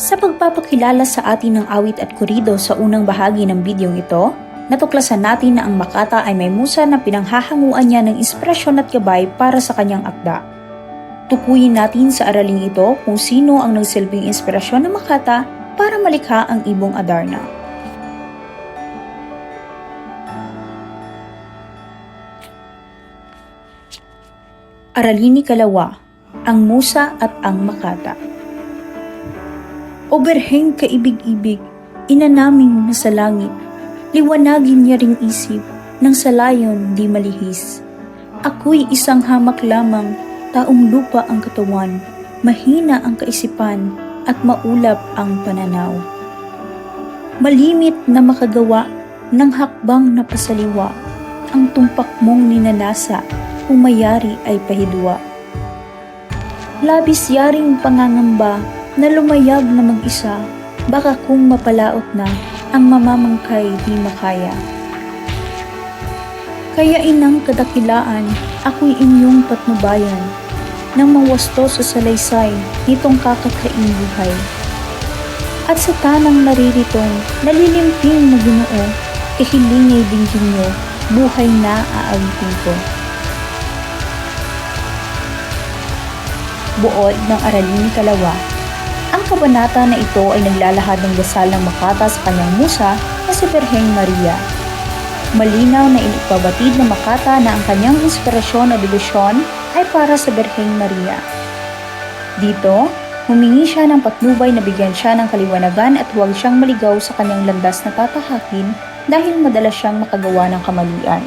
Sa pagpapakilala sa atin ng awit at kurido sa unang bahagi ng bidyong ito, natuklasan natin na ang Makata ay may musa na pinanghahanguan niya ng inspirasyon at gabay para sa kanyang akda. Tukuyin natin sa araling ito kung sino ang nagsilbing inspirasyon ng Makata para malikha ang ibong Adarna. Aralini Kalawa, ang Musa at ang Makata. O berheng kaibig-ibig, ina naming nasa langit, liwanagin niya ring isip, nang sa layon di malihis. Ako'y isang hamak lamang, taong lupa ang katawan, mahina ang kaisipan, at maulap ang pananaw. Malimit na makagawa ng hakbang na pasaliwa, ang tumpak mong ninanasa, umayari ay pahidwa. Labis yaring pangangamba na lumayag na mag-isa, baka kung mapalaot na ang mamamangkay di makaya. Kaya inang kadakilaan, ako'y inyong patnubayan, nang mawasto sa salaysay nitong kakatkaing buhay. At sa tanang nariritong nalilimping na ginoo, kahilingay dinggin niyo, buhay na aawitin ko. Buod ng Aralini Kalawa Ang kabanata na ito ay naglalahad ng dasal ng Makata sa kanyang musa na si Berheng Maria. Malinaw na inipabatid ng Makata na ang kanyang inspirasyon o debosyon ay para sa Berheng Maria. Dito, humingi siya ng patnubay na bigyan siya ng kaliwanagan at huwag siyang maligaw sa kanyang landas na tatahakin dahil madalas siyang makagawa ng kamalian.